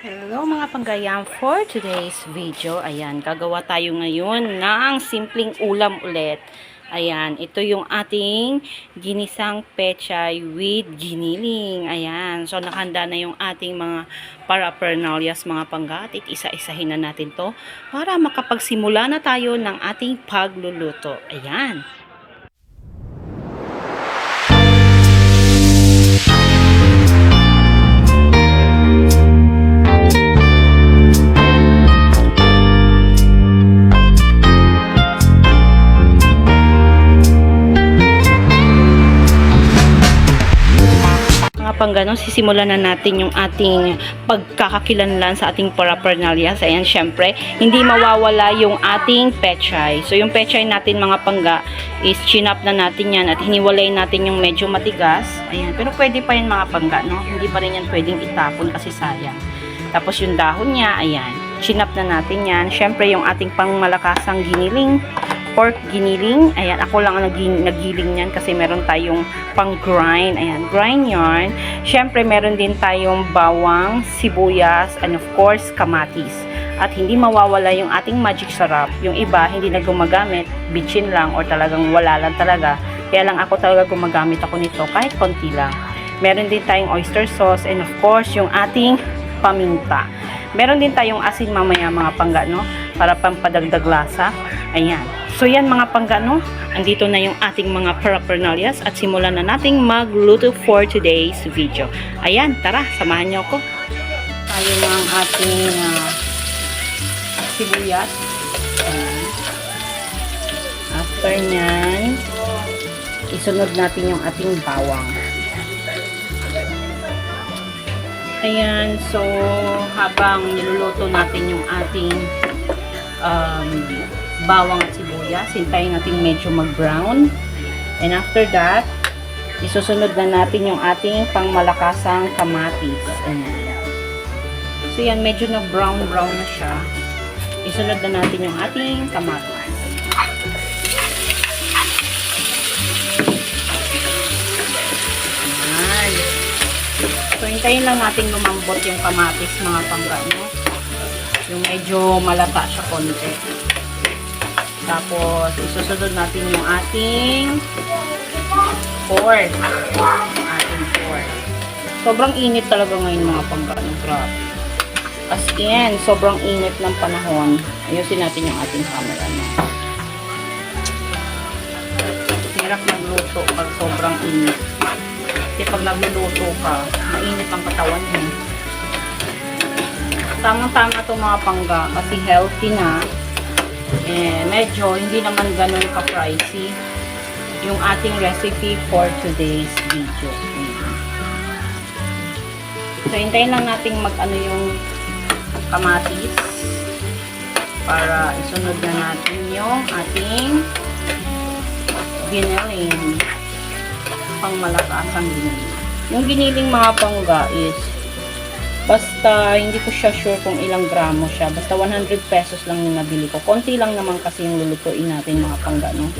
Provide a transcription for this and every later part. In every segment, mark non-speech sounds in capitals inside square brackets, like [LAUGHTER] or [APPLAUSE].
Hello mga panggayam for today's video. Ayan, gagawa tayo ngayon ng simpleng ulam ulit. Ayan, ito yung ating ginisang pechay with giniling. Ayan, so nakahanda na yung ating mga paraphernalias mga panggatit. Isa-isahin na natin to para makapagsimula na tayo ng ating pagluluto. Ayan. Mga panggano, sisimulan na natin yung ating pagkakakilanlan sa ating paraphernalias. Ayan, syempre, hindi mawawala yung ating pechay. So, yung pechay natin mga pangga is chinap na natin yan at hiniwalay natin yung medyo matigas. Ayan, pero pwede pa yan mga pangga, no? Hindi pa rin yan pwedeng itapon kasi sayang. Tapos yung dahon niya, ayan, chinap na natin yan. Syempre, yung ating pangmalakasang giniling, pork giniling. Ayan, ako lang ang naging, nagiling niyan kasi meron tayong pang grind. Ayan, grind yarn. Syempre, meron din tayong bawang, sibuyas, and of course, kamatis. At hindi mawawala yung ating magic sarap. Yung iba, hindi na gumagamit, bitchin lang or talagang wala lang talaga. Kaya lang ako talaga gumagamit ako nito kahit konti lang. Meron din tayong oyster sauce and of course, yung ating paminta. Meron din tayong asin mamaya mga pangga, no? Para pampadagdag lasa. Ayan. So yan mga pangga, no? Andito na yung ating mga paraphernalias at simulan na nating magluto for today's video. Ayan, tara, samahan niyo ako. Tayo ang ating ah, sibuyas. Ayan. After nyan, isunod natin yung ating bawang. Ayan, so habang niluluto natin yung ating um, bawang at sibuyas, hintayin natin medyo mag-brown. And after that, isusunod na natin yung ating pangmalakasang kamatis. Ayan. So yan, medyo nag-brown-brown na siya. Isunod na natin yung ating kamatis. Ayan. So, hintayin lang natin lumambot yung kamatis mga panggano. Yung medyo malata siya konti. Tapos, isusunod natin yung ating pork. Ating pork. Sobrang init talaga ngayon mga panggano. Grabe. As in, sobrang init ng panahon. Ayusin natin yung ating camera. No? Hirap magluto pag sobrang init. Kasi pag nagluluto ka, mainit ang katawan mo. Tamang-tama to mga pangga kasi healthy na. Eh, medyo hindi naman ganun ka-pricey yung ating recipe for today's video. So, hintayin lang natin mag-ano yung kamatis para isunod na natin yung ating giniling pang malakasang giniling. Yung giniling mga pangga is basta hindi ko siya sure kung ilang gramo siya. Basta 100 pesos lang yung nabili ko. Konti lang naman kasi yung lulutuin natin mga pangga, no?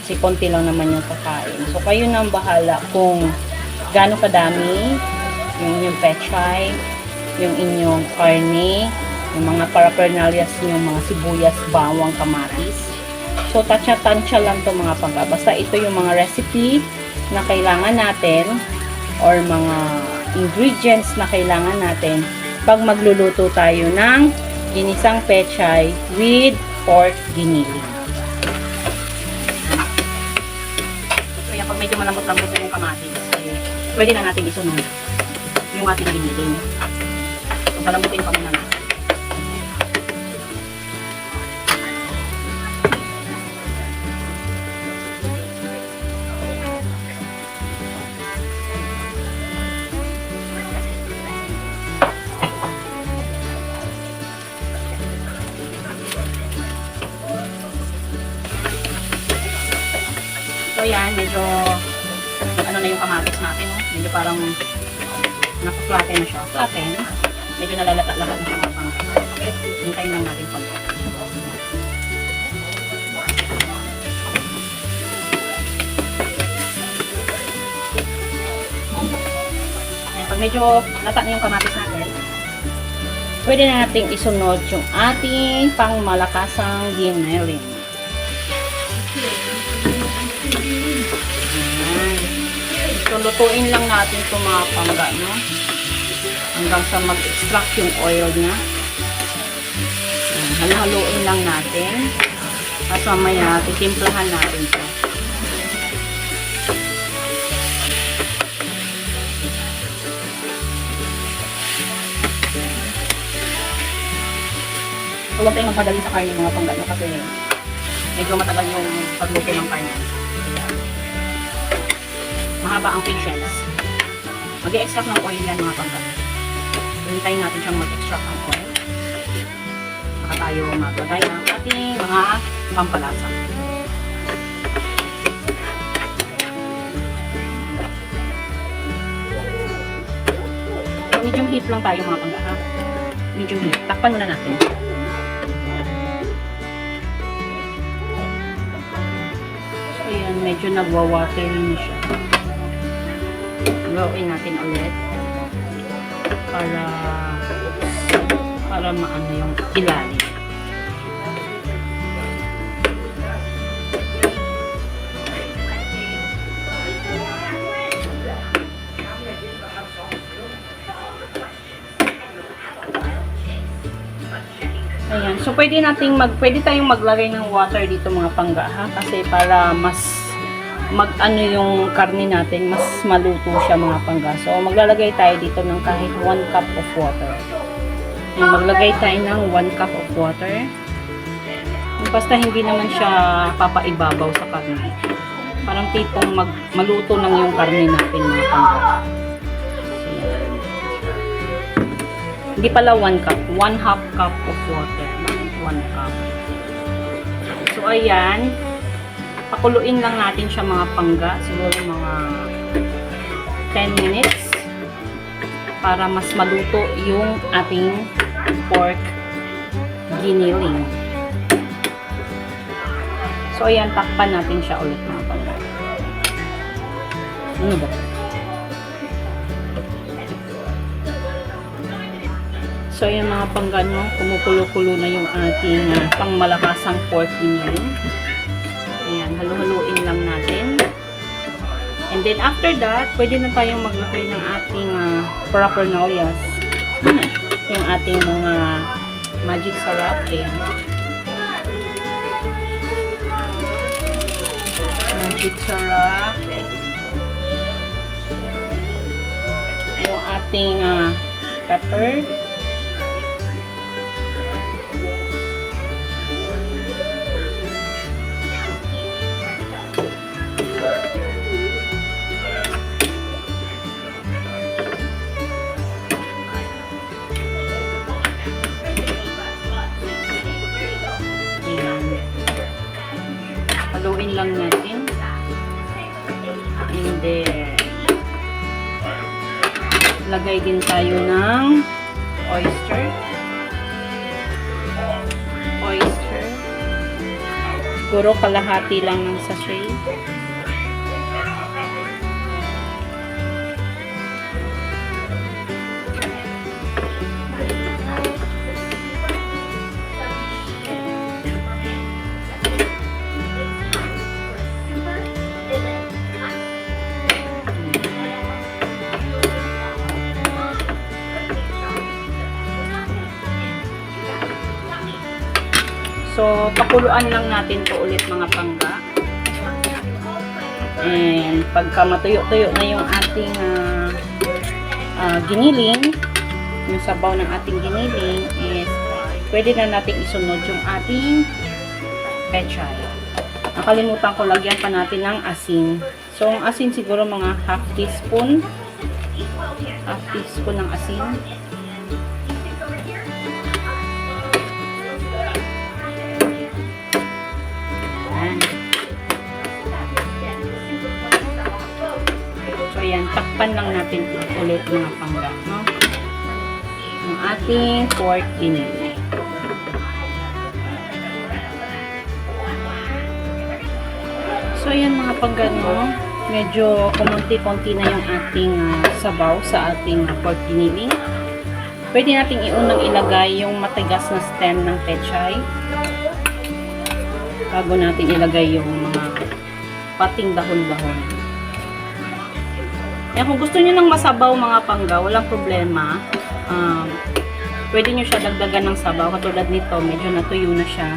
Kasi konti lang naman yung kakain. So, kayo na ang bahala kung gaano kadami yung inyong pechay, yung inyong karne, yung mga paraphernalias nyo, mga sibuyas, bawang, kamatis. So, tansya-tansya lang to mga pangga. Basta ito yung mga recipe na kailangan natin or mga ingredients na kailangan natin pag magluluto tayo ng ginisang pechay with pork giniling. Kaya pag medyo malambot-lambot na yung kamatis, eh, pwede na natin isunod yung ating giniling. So, palambutin pa muna natin. Yan, medyo ano na yung kamatis natin, no? medyo parang naka-flatten na siya. Flatten, medyo nalalata-lata na siya Hintayin lang natin pag pag medyo lata na yung kamatis natin, pwede na nating isunod yung ating pangmalakasang giniling. Lutuin lang natin itong mga pangga, no? Hanggang sa mag-extract yung oil niya. Ayan, Halo-haluin lang natin. At mamaya, titimplahan natin ito. Huwag tayong magpadali sa karne mga panggano kasi medyo matagal yung pagluto ng karne. Mahaba ang patience. Mag-extract ng oil yan mga panggano. Hintayin natin siyang mag-extract ng oil. Saka tayo maglagay ng ating mga pampalasa. Medium heat lang tayo mga ha. Medium heat. Takpan muna natin. Ayan, medyo nagwawater na siya. Gawin natin ulit. Para para maano yung ilalim. Ayan. So, pwede nating mag, pwede tayong maglagay ng water dito mga pangga, ha? Kasi para mas mag ano yung karne natin, mas maluto siya mga pangga. So, maglalagay tayo dito ng kahit 1 cup of water. Ayan, maglagay tayo ng 1 cup of water. Basta hindi naman siya papaibabaw sa karne. Parang tipong mag, maluto lang yung karne natin mga pangga. Hindi pala 1 cup, 1 half cup of water. 1 cup. So, ayan. Pakuluin lang natin siya mga pangga. Siguro mga 10 minutes. Para mas maluto yung ating pork giniling. So, ayan. Takpan natin siya ulit mga pangga. Ano ba? So, ayan mga panggano, kumukulo-kulo na yung ating uh, pangmalakasang pork giniling. Halu-haluin lang natin. And then after that, pwede na tayong maglagay ng ating uh, parapernalias. [CLEARS THROAT] yung ating mga magic sarap. Ayan. Magic sarap. Yung ating uh, pepper. And then, lagay din tayo ng oyster. Oyster. Siguro kalahati lang ng sachet. So, pakuluan lang natin to ulit mga pangga. And pagka matuyo-tuyo na yung ating ah, ah, giniling, yung sabaw ng ating giniling is pwede na natin isunod yung ating pechay. Nakalimutan ko lagyan pa natin ng asin. So, ang asin siguro mga half teaspoon. Half teaspoon ng asin. Ayan. Takpan lang natin ulit mga pangga, no? Yung ating pork giniling. So, ayan mga panggano, medyo kumunti-kunti na yung ating ah, sabaw sa ating ah, pork giniling. Pwede nating iunang ilagay yung matigas na stem ng pechay. Bago natin ilagay yung mga pating dahon-dahon. Kaya kung gusto niyo ng masabaw mga pangga, walang problema. Um, pwede niyo siya dagdagan ng sabaw. Katulad nito, medyo natuyo na siya.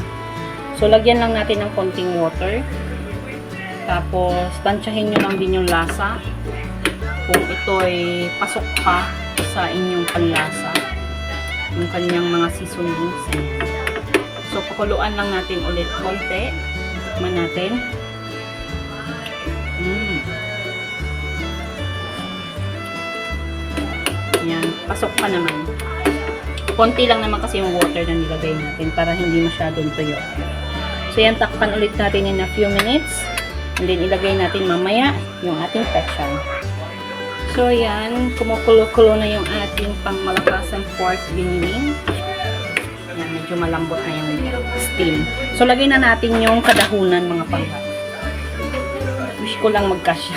So, lagyan lang natin ng konting water. Tapos, tansyahin nyo lang din yung lasa. Kung ito'y pasok pa sa inyong panlasa. Yung kanyang mga seasonings. Ayan. So, pakuluan lang natin ulit konti. Tikman natin. Pasok pa naman. Konti lang naman kasi yung water na nilagay natin para hindi masyadong tuyo. So, yan. Takpan ulit natin in a few minutes. And then, ilagay natin mamaya yung ating pechay. So, yan. Kumukulo-kulo na yung ating pangmalakasang pork giniling. Yan, medyo malambot na yung steam. So, lagay na natin yung kadahunan, mga pangga. Wish ko lang magkasya.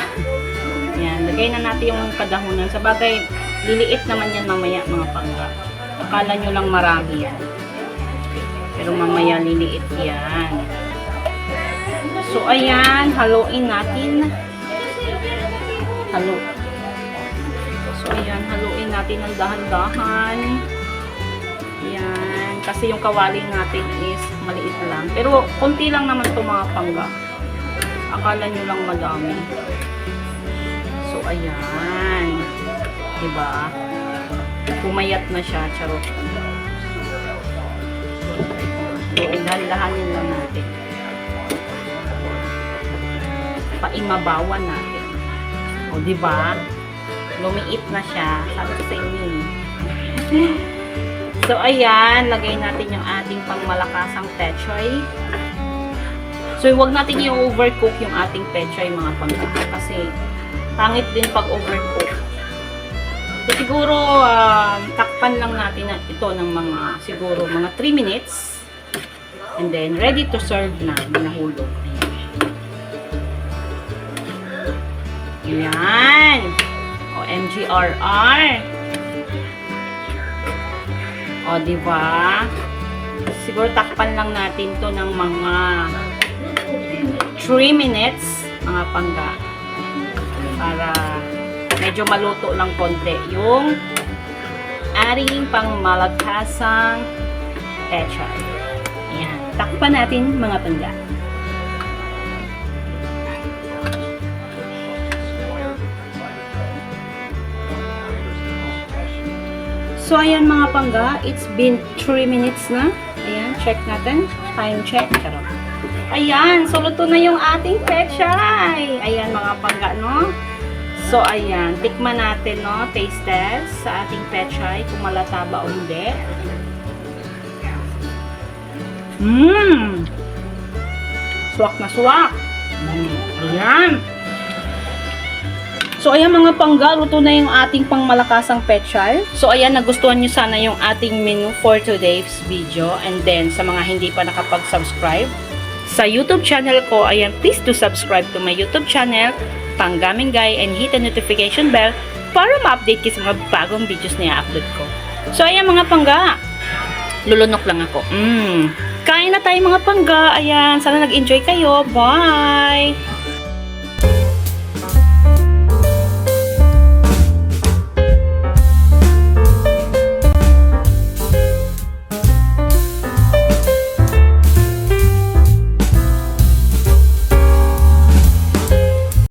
[LAUGHS] Yan, lagay na natin yung kadahunan. Sa bagay, liliit naman yan mamaya, mga pangga. Akala nyo lang marami yan. Pero mamaya liliit yan. So, ayan, haluin natin. Halo. So, ayan, haluin natin ng dahan-dahan. Ayan. Kasi yung kawali natin is maliit lang. Pero, konti lang naman ito mga pangga. Akala nyo lang madami. So, ayan. Diba? Pumayat na siya. Charot. So, dahan-dahanin lang natin. Paimabawan natin. O, di ba? Lumiit na siya. Sabi ko sa inyo. [LAUGHS] So, ayan. Lagay natin yung ating pangmalakasang pechoy. So, huwag natin yung overcook yung ating pechoy, mga pangka. Kasi, pangit din pag overcook. So, siguro, um, takpan lang natin na ito ng mga, siguro, mga 3 minutes. And then, ready to serve na. Nahulog. Ayan. O, MGRR. O, di ba? Siguro takpan lang natin to ng mga 3 minutes, mga pangga. Para medyo maluto lang konti yung ating pangmalagkasang pechay. Ayan. Takpan natin, mga pangga. So, ayan mga pangga, it's been 3 minutes na. Ayan, check natin. Time check. Charot. Ayan, so luto na yung ating pechay. Ayan mga pangga, no? So, ayan, tikman natin, no? Taste test sa ating pechay, kung malata ba o hindi. Mmm! Swak na swak. Ayan. So, ayan mga pangga, luto na yung ating pangmalakasang pechay. So, ayan, nagustuhan nyo sana yung ating menu for today's video. And then, sa mga hindi pa nakapag-subscribe, sa YouTube channel ko, ayan, please do subscribe to my YouTube channel, Panggaming Guy, and hit the notification bell para ma-update kayo sa mga bagong videos na i-upload ko. So, ayan mga pangga, lulunok lang ako. Mm. Kain na tayo mga pangga. Ayan, sana nag-enjoy kayo. Bye!